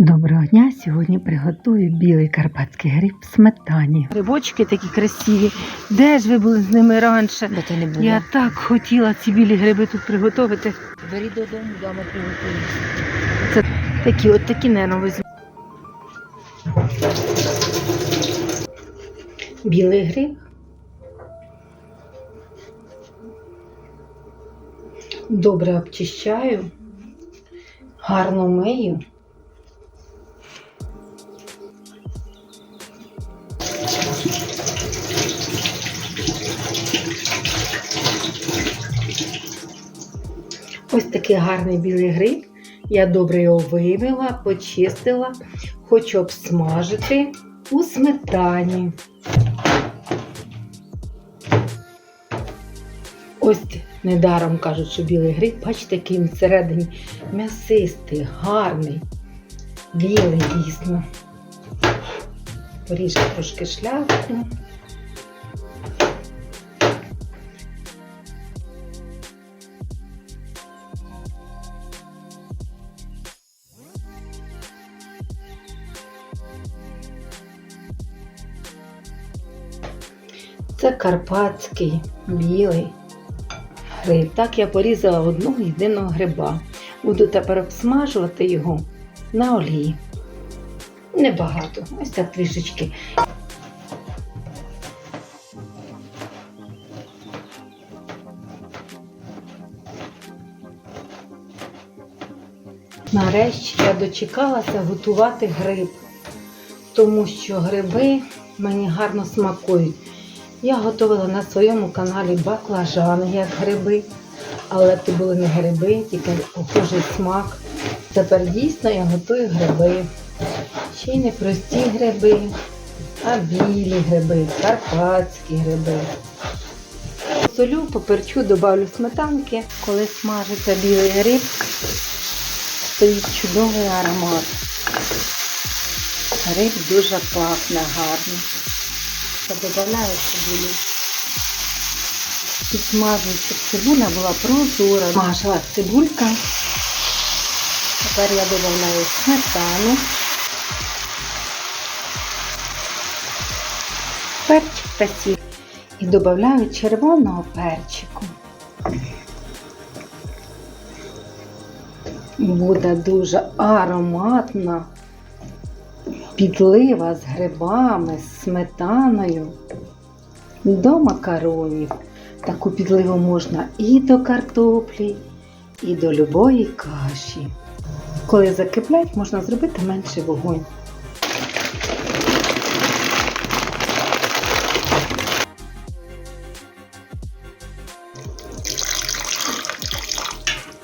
Доброго дня! Сьогодні приготую білий карпатський гриб в сметані. Грибочки такі красиві. Де ж ви були з ними раніше? Бо не було. Я так хотіла ці білі гриби тут приготувати. Бери додому, вдома приготуєш. Такі, от такі, візьму. Білий гриб. Добре обчищаю, гарно мию. Ось такий гарний білий гриб. Я добре його вимила, почистила, хочу обсмажити у сметані. Ось недаром кажуть, що білий гриб, бачите, який він всередині м'ясистий, гарний, білий дійсно. Поріжу трошки шляпку. Це карпатський білий гриб. Так я порізала одного єдиного гриба. Буду тепер обсмажувати його на олії. Небагато, ось так трішечки. Нарешті я дочекалася готувати гриб, тому що гриби мені гарно смакують. Я готувала на своєму каналі баклажани як гриби, але це були не гриби, тільки похожий смак. Тепер дійсно я готую гриби. Ще й не прості гриби, а білі гриби, карпатські гриби. Солю, поперчу, добавлю сметанки. Коли смажиться білий гриб, стоїть чудовий аромат. Гриб дуже пахне гарно. Додаю цибулю. Підсмажую, щоб цибуля була прозора. Смажила цибулька. Тепер я додаю сметану. Перчик та сіль. І додаю червоного перчику. Буде дуже ароматна підлива з грибами, з сметаною до макаронів. Таку підливу можна і до картоплі, і до любої каші. Коли закиплять, можна зробити менший вогонь.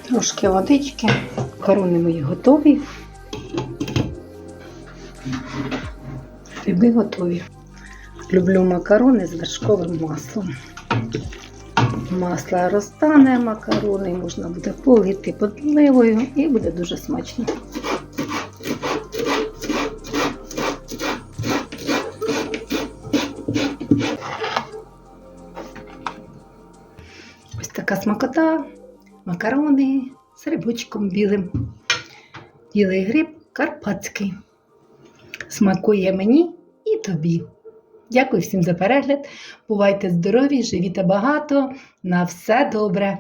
Трошки водички, макарони мої готові. Гриби готові. Люблю макарони з вершковим маслом. Масло розтане макарони, можна буде полити подливою і буде дуже смачно. Ось така смакота, макарони з грибочком білим. Білий гриб карпатський. Смакує мені тобі. Дякую всім за перегляд. Бувайте здорові, живіть багато. На все добре!